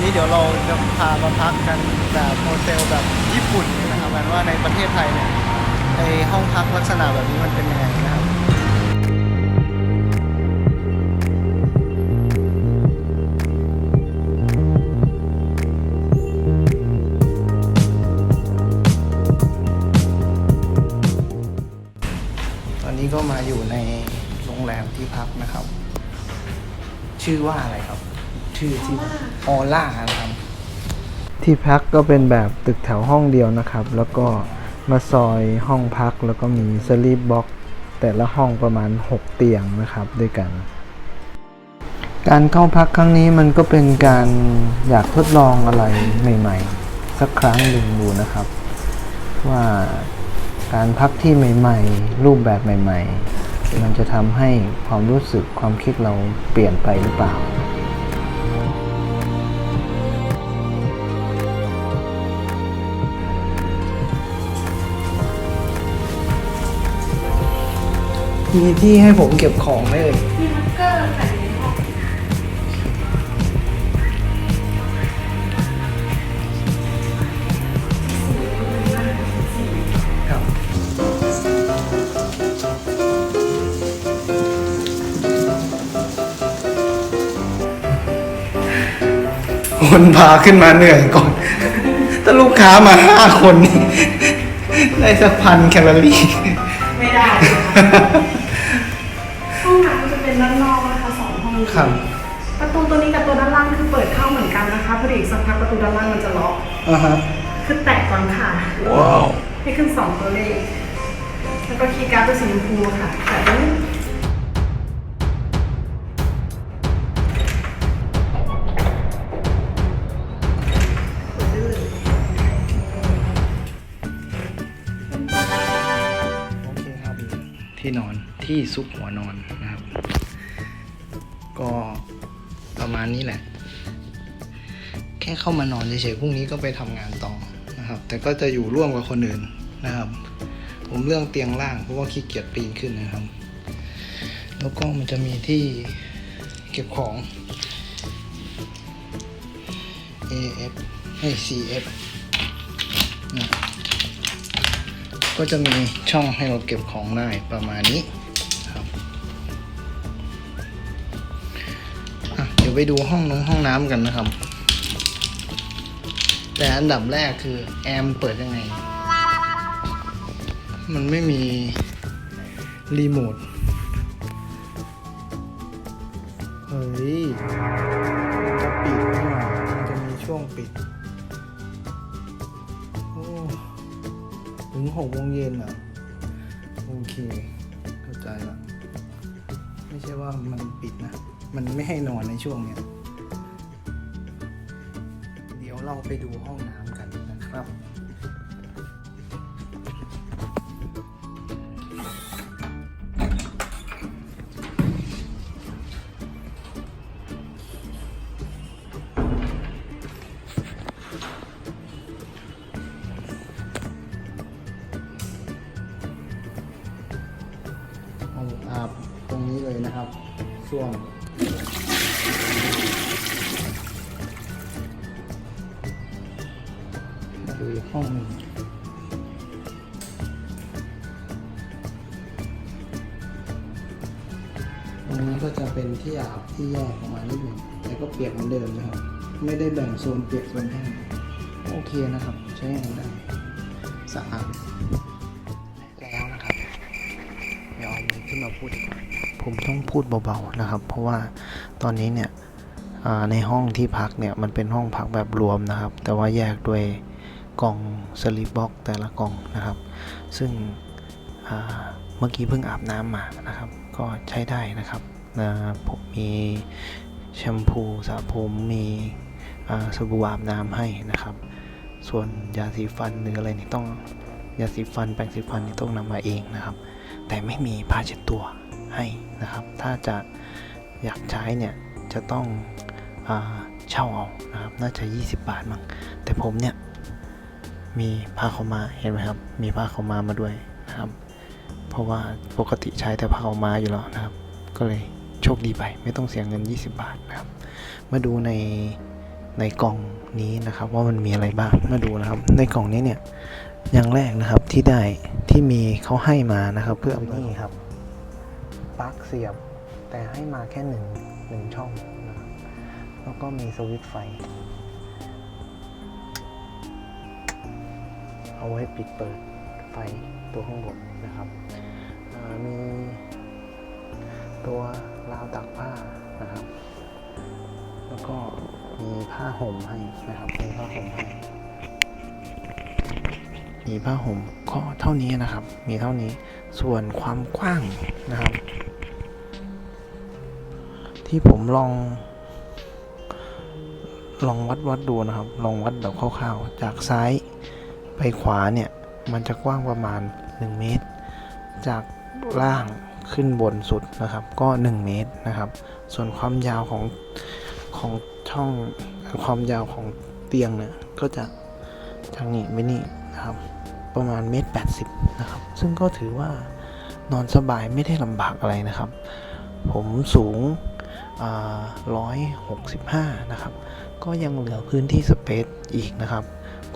วันนี้เดี๋ยวเราจะพามาพักกันแบบโฮเทลแบบญี่ปุ่นนะครับกันว่าในประเทศไทยเนี่ยในห้องพักลักษณะแบบนี้มันเป็นยังไงนะครับตอนนี้ก็มาอยู่ในโรงแรมที่พักนะครับ ชื่อว่าอะไรครับ ชื่อที่ออล่านะครับที่พักก็เป็นแบบตึกแถวห้องเดียวนะครับ แล้วก็มาซอยห้องพักแล้วก็มีสลีปบ็อกแต่ละห้องประมาณ 6 เตียงนะครับด้วยกัน การเข้าพักครั้งนี้มันก็เป็นการอยากทดลองอะไรใหม่ ๆ สักครั้งหนึ่งดูนะครับ ว่าการพักที่ใหม่ ๆ รูปแบบใหม่ ๆ มันจะทำให้ความรู้สึกความคิดเราเปลี่ยนไปหรือเปล่า มีที่ให้ผมเก็บของไหมเอ่ยมีล็อกเกอร์ใส่ในห้องครับคนพาขึ้นมาเหนื่อยก่อน ถ้าลูกค้ามาห้าคนนี่ได้สักพันแคลอรี่ ไม่ได้ ครับประตูตัวนี้กับตัวด้านล่างคือเปิดเข้าเหมือนกันนะคะพอดีอีกสักพักประตูด้านล่างมันจะล็อกอ่าฮะคือแตะก่อนค่ะว้าวให้ขึ้นสองตัวเลขแล้วก็คีย์การ์ดเป็นสีชมพูค่ะแต่นี้โอเคครับที่นอนที่ซุกหัวนอน มาณนี้แหละ แค่เข้ามานอนเฉยๆพรุ่งนี้ก็ไปทำงานต่อนะครับ แต่ก็จะอยู่ร่วมกับคนอื่นนะครับ ผมเรื่องเตียงล่างเพราะว่าขี้เกียจปีนขึ้นนะครับ แล้วก็มันจะมีที่เก็บของ AF ให้ CF นะก็จะมีช่องให้เราเก็บของได้ประมาณนี้ ยวไปดูห้องน้องห้องน้ำกันนะครับ แต่อันดับแรกคือแอมเปิดยังไง มันไม่มีรีโมท เฮ้ยจะปิดนี่หว่ามันจะมีช่วงปิด โอ้ถึงหกโมงเย็นอะโอเค เข้าใจละไม่ใช่ว่ามันปิดนะ มันไม่ให้นอนในช่วงเนี้ย เดี๋ยวเราไปดูห้องน้ำกันนะครับ ห้องอาบตรงนี้เลยนะครับ ช่วง ดูอีกห้องหนึ่งตรงนี้ก็จะเป็นที่อาบที่แยกออกมานิดหนึ่งแต่ก็เปียกเหมือนเดิมนะครับ ไม่ได้แบ่งโซนเปียกโซนแห้งโอเคนะครับ ใช้งานได้สะอาดแล้วนะครับเดี๋ยวเอามือขึ้นมาพูดดีกว่าผมต้องพูดเบาๆนะครับ เพราะว่าตอนนี้เนี่ยในห้องที่พักเนี่ยมันเป็นห้องพักแบบรวมนะครับ แต่ว่าแยกด้วย กล่องสลิปบ็อกแต่ละกล่องนะครับ ซึ่งเมื่อกี้เพิ่งอาบน้ำมานะครับ ก็ใช้ได้นะครับนะผมมีแชมพูสระผมมีสบู่อาบน้ำให้นะครับ ส่วนยาสีฟันหรืออะไรนี่ต้องยาสีฟันแปรงสีฟันนี่ต้องนำมาเองนะครับ แต่ไม่มีผ้าเช็ดตัวให้นะครับ ถ้าจะอยากใช้เนี่ยจะต้องเช่าเอานะครับ น่าจะ 20 บาทมั้งแต่ผมเนี่ย มีผ้าขาวมาเห็นไหมครับ มีผ้าขาวมามาด้วยนะครับ เพราะว่าปกติใช้แต่ผ้าขาวมาอยู่แล้วนะครับ ก็เลยโชคดีไป ไม่ต้องเสียเงิน 20 บาทนะครับ มาดูในในกล่องนี้นะครับ ว่ามันมีอะไรบ้างมาดูนะครับ ในกล่องนี้เนี่ยอย่างแรกนะครับที่ได้ที่มีเขาให้มานะครับ เพื่อนี่ครับปลั๊กเสียบ แต่ให้มาแค่หนึ่งหนึ่งช่องนะครับแล้วก็มีสวิตช์ไฟ เอาไว้ปิดเปิดไฟตัวข้างบนนะครับมีตัวราวตักผ้านะครับ แล้วก็มีผ้าห่มให้นะครับมีผ้าห่มให้มีผ้าห่มก็เท่านี้นะครับ มีเท่านี้ส่วนความกว้างนะครับ ที่ผมลองลองวัดวัดดูนะครับ ลองวัดแบบคร่าวๆ จากซ้าย ไปขวาเนี่ย มันจะกว้างประมาณ 1 เมตร จากล่างขึ้นบนสุดนะครับ ก็ 1 เมตรนะครับ ส่วนความยาวของของช่องความยาวของเตียงเนี่ยก็จะจากนี้ไปนี่นะครับ ประมาณเมตรแปดสิบนะครับ ซึ่งก็ถือว่านอนสบายไม่ได้ลำบากอะไรนะครับ ผมสูงร้อยหกสิบห้านะครับ ก็ยังเหลือพื้นที่สเปซอีกนะครับ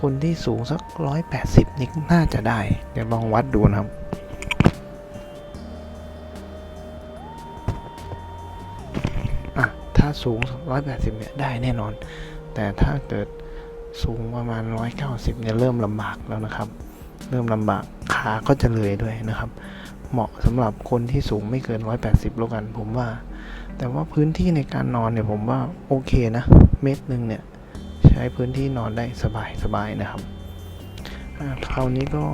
คนที่สูงสักร้อยแปดสิบนี่น่าจะได้ เดี๋ยวลองวัดดูนะครับอะถ้าสูง 180 เนี่ยได้แน่นอน แต่ถ้าเกิดสูงประมาณ 190 เนี่ยเริ่มลำบากแล้วนะครับ เริ่มลำบากขาก็จะเลยด้วยนะครับ เหมาะสำหรับคนที่สูงไม่เกิน 180 แล้วกันผมว่า แต่ว่าพื้นที่ในการนอนเนี่ยผมว่าโอเคนะ เมตรหนึ่งเนี่ย ใช้พื้นที่นอนได้สบายสบายนะครับคราวนี้ก็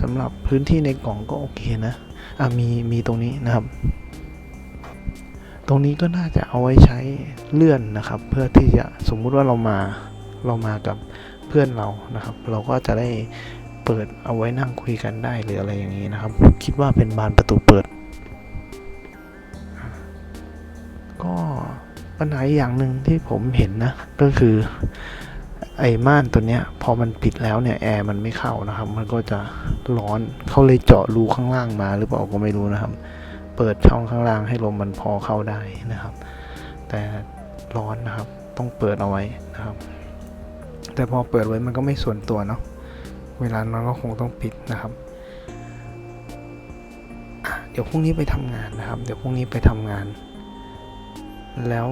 สำหรับพื้นที่ในกล่องก็โอเคนะอะมีมีตรงนี้นะครับ ตรงนี้ก็น่าจะเอาไว้ใช้เลื่อนนะครับ เพื่อที่จะสมมุติว่าเรามาเรามากับเพื่อนเรานะครับ เราก็จะได้เปิดเอาไว้นั่งคุยกันได้หรืออะไรอย่างนี้นะครับ คิดว่าเป็นบานประตูเปิด ก็ ปัญหาอีกอย่างหนึ่งที่ผมเห็นนะ ก็คือไอ้ม่านตัวเนี้ย พอมันปิดแล้วเนี่ยแอร์มันไม่เข้านะครับ มันก็จะร้อนเขาเลยเจาะรูข้างล่างมาหรือเปล่าก็ไม่รู้นะครับ เปิดช่องข้างล่างให้ลมมันพอเข้าได้นะครับ แต่ร้อนนะครับ ต้องเปิดเอาไว้นะครับ แต่พอเปิดไว้มันก็ไม่ส่วนตัวเนาะเวลานอนก็คงต้องปิดนะครับเดี๋ยวพรุ่งนี้ไปทำงานนะครับ เดี๋ยวพรุ่งนี้ไปทำงาน แล้ว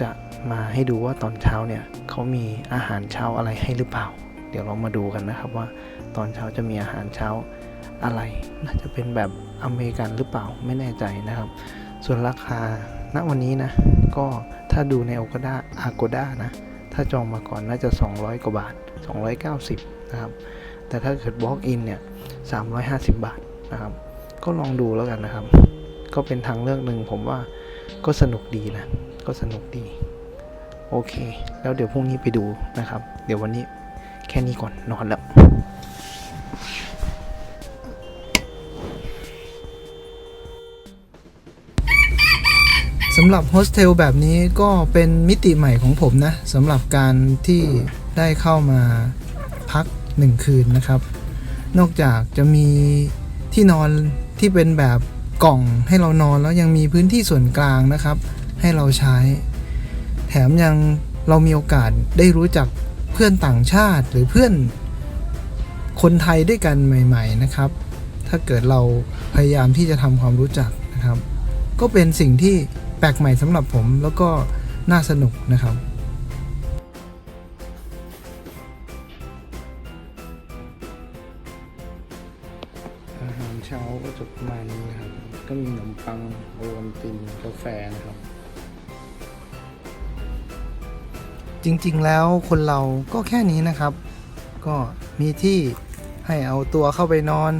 จะมาให้ดูว่าตอนเช้าเนี่ยเขามีอาหารเช้าอะไรให้หรือเปล่า เดี๋ยวเรามาดูกันนะครับว่าตอนเช้าจะมีอาหารเช้าอะไร น่าจะเป็นแบบอเมริกันหรือเปล่าไม่แน่ใจนะครับ ส่วนราคาณวันนี้นะ ก็ถ้าดูใน o อ a อาโกด้านะ ถ้าจองมาก่อนน่าจะ 200 กว่าบาท 290 นะครับ แต่ถ้าเกิด walk in เนี่ย 350 บาทนะครับ ก็ลองดูแล้วกันนะครับ ก็เป็นทางเลือกหนึ่งผมว่า ก็สนุกดีนะ ก็สนุกดี โอเค แล้วเดี๋ยวพรุ่งนี้ไปดูนะครับ เดี๋ยววันนี้แค่นี้ก่อนนอนแล้วสำหรับโฮสเทลแบบนี้ก็เป็นมิติใหม่ของผมนะสำหรับการที่ได้เข้ามาพักหนึ่งคืนนะครับ นอกจากจะมีที่นอนที่เป็นแบบ กล่องให้เรานอนแล้วยังมีพื้นที่ส่วนกลางนะครับ ให้เราใช้ แถมยังเรามีโอกาสได้รู้จักเพื่อนต่างชาติหรือเพื่อนคนไทยด้วยกันใหม่ ๆนะครับ ถ้าเกิดเราพยายามที่จะทำความรู้จักนะครับ ก็เป็นสิ่งที่แปลกใหม่สำหรับผมแล้วก็น่าสนุกนะครับ อาหารเช้าก็จะประมาณนี้นะครับ ก็มีขนมปังโอวัลตินกาแฟนะครับ จริงๆแล้วคนเราก็แค่นี้นะครับ ก็มีที่ให้เอาตัวเข้าไปนอน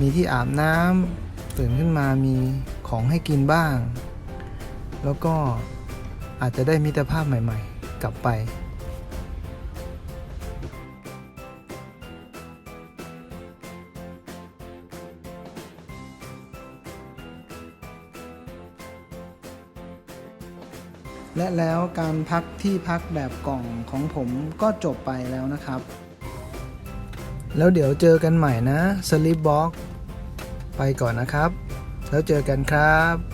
มีที่อาบน้ำตื่นขึ้นมามีของให้กินบ้าง แล้วก็อาจจะได้มิตรภาพใหม่ๆ กลับไป และแล้วการพักที่พักแบบกล่องของผมก็จบไปแล้วนะครับ แล้วเดี๋ยวเจอกันใหม่นะ Sleep Box ไปก่อนนะครับ แล้วเจอกันครับ